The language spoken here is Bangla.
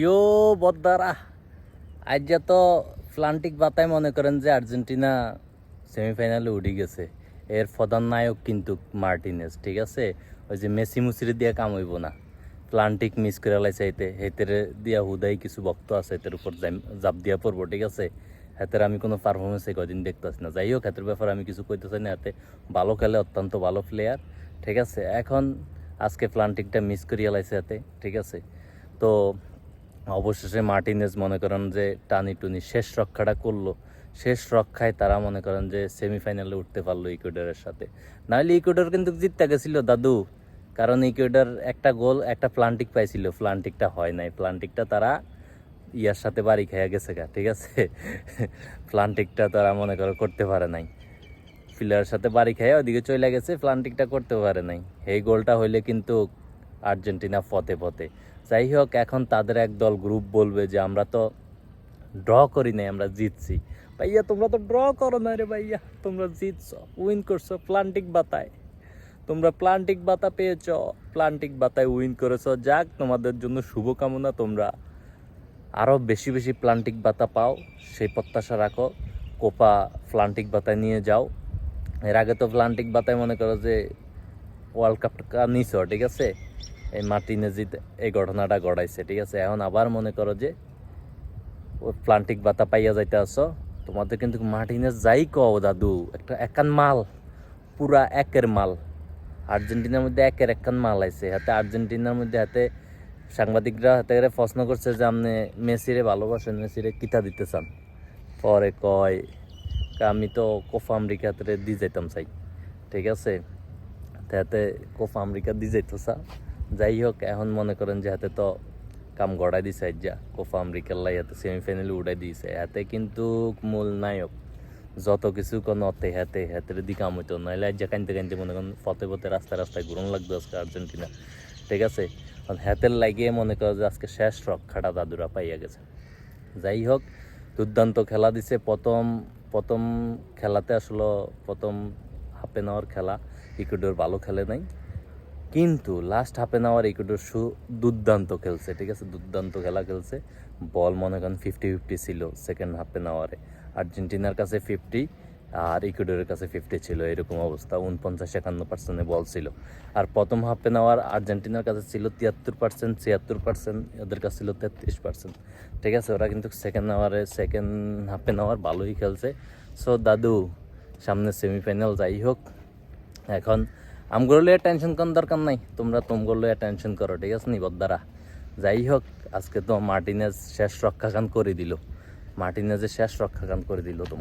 ইয়ো, বদ্দারা। আজ তো প্লান্টিক বাতায় মনে করেন যে আর্জেন্টিনা সেমিফাইনালে উঠে গেছে। এর প্রধান নায়ক কিন্তু মার্টিনেস, ঠিক আছে? ওই যে মেসি মুসিরি দিয়ে কাম হইব না। প্লান্টিক মিস করে লাইছে এতে হেতের দিয়া হুদাই কিছু বক্ত আছে এতের উপর জাপ দিয়া পড়ব, ঠিক আছে? হাতের আমি কোনো পারফরমেন্স কদিন দেখতেছি না। যাই হোক, হাতের ব্যাপারে আমি কিছু কইতে চাই না, হাতে ভালো খেলে অত্যন্ত ভালো প্লেয়ার ঠিক আছে? এখন আজকে প্লান্টিকটা মিস করিয়া লাইছে হাতে, ঠিক আছে? তো অবশেষে মার্টিনেজ মনে করেন যে টানি টুনি শেষ রক্ষাটা করল। শেষ রক্ষায় তারা মনে করেন যে সেমিফাইনালে উঠতে পারল ইকুয়েডরের সাথে। নাহলে ইকুয়েডর কিন্তু জিততে গেছিল, দাদু। কারণ ইকুয়েডর একটা গোল, একটা প্লান্টিক পাইছিল। প্লান্টিকটা হয় নাই। প্লান্টিকটা তারা ইয়ার সাথে বাড়ি খেয়ে গেছে গা, ঠিক আছে? প্লান্টিকটা তারা মনে করো করতে পারে নাই। ফিলারের সাথে বাড়ি খেয়ে ওদিকে চলে গেছে, প্লান্টিকটা করতে পারে নাই। এই গোলটা হইলে কিন্তু আর্জেন্টিনা ফতে পথে যাই হোক এখন তাদের এক দল গ্রুপ বলবে যে, আমরা তো ড্র করি নাই, আমরা জিতছি। ভাইয়া, তোমরা তো ড্র করো না রে ভাইয়া। তোমরা জিতছো উইন করছ প্লান্টিক বাতায়। তোমরা প্লান্টিক বাতা পেয়েছ প্লান্টিক বাতায় উইন করেছ। যাক, তোমাদের জন্য শুভকামনা, তোমরা আরও বেশি বেশি প্লান্টিক বাতা পাও, সেই প্রত্যাশা রাখো। কোপা প্লান্টিক বাতায় নিয়ে যাও। এর আগে তো প্লান্টিক বাতায় মনে করো যে ওয়ার্ল্ড কাপটা নিছ, ঠিক আছে? এই মার্টিনেজিত এই ঘটনাটা ঘটাইছে, ঠিক আছে? এখন আবার মনে করো যে প্লান্টিক বাতা পাইয়া যাইতে আসো তোমাদের কিন্তু মার্টিনেজ যাই কও, দাদু। একটা একান মাল, পুরা একের মাল। আর্জেন্টিনার মধ্যে একের একান মাল আইছে। হাতে আর্জেন্টিনার মধ্যে হাতে সাংবাদিকরা হাতে করে প্রশ্ন করছে যে, আপনি মেসিরে ভালোবাসেন, মেসিরে কিতা দিতে চান? পরে কয় আমি তো কোফা আমেরিকাতে দিয়ে যাইতাম, চাই। ঠিক আছে? তাতে কোফা আমেরিকা দিয়ে যেত চা। যাই হোক, এখন মনে করেন যে হাতে তো কাম গড়াই দিছে যা কোফা আমেরিকার লাই হাতে সেমিফাইনালে উড়াই দিয়েছে হাতে কিন্তু মূল নায়ক। যত কিছু কোনো অতে হাতে, হাতের দিকে কাম হইতো। নাহলে আজ কানতে কানতে মনে করেন পথে পথে রাস্তায় রাস্তায় ঘুরন লাগতো আজকে আর্জেন্টিনা। ঠিক আছে? হাতের লাগিয়ে মনে করো যে আজকে শেষ রক্ষাটা দাদুরা পাইয়া গেছে। যাই হোক, দুর্দান্ত খেলা দিছে। প্রথম প্রথম খেলাতে আসলো প্রথম হাফ এন আওয়ার খেলা। ইকুয়েডর ভালো খেলে নাই। কিন্তু last half an hour Ecuador সু দুর্দান্ত খেলছে, ঠিক আছে? দুর্দান্ত খেলা খেলছে। বল মনে করেন ফিফটি ফিফটি ছিল সেকেন্ড হাফ এন আওয়ারে আর্জেন্টিনার কাছে ফিফটি আর ইকুয়েডরের কাছে ফিফটি ছিল, এরকম অবস্থা। উনপঞ্চাশ, একান্ন পার্সেন্টে বল ছিল। আর প্রথম হাফ এন আওয়ার আর্জেন্টিনার কাছে ছিল তিয়াত্তর পার্সেন্ট ছিয়াত্তর পার্সেন্ট ওদের কাছে ছিল তেত্রিশ পার্সেন্ট ঠিক আছে? ওরা কিন্তু সেকেন্ড আওয়ারে সেকেন্ড হাফ এন আওয়ার ভালোই খেলছে। সো দাদু, সামনে সেমিফাইনাল যাই হোক। এখন আমগুলো লিয়ে টেনশন করার দরকার নাই। তোমরা তোমগুলো লিয়ে টেনশন করো, ঠিক আছে নি বদ্দারা যাই হোক আজকে তো মার্টিনেজ শেষ রক্ষাকান করে দিল। মার্টিনেজের শেষ রক্ষাকান করে দিল তোম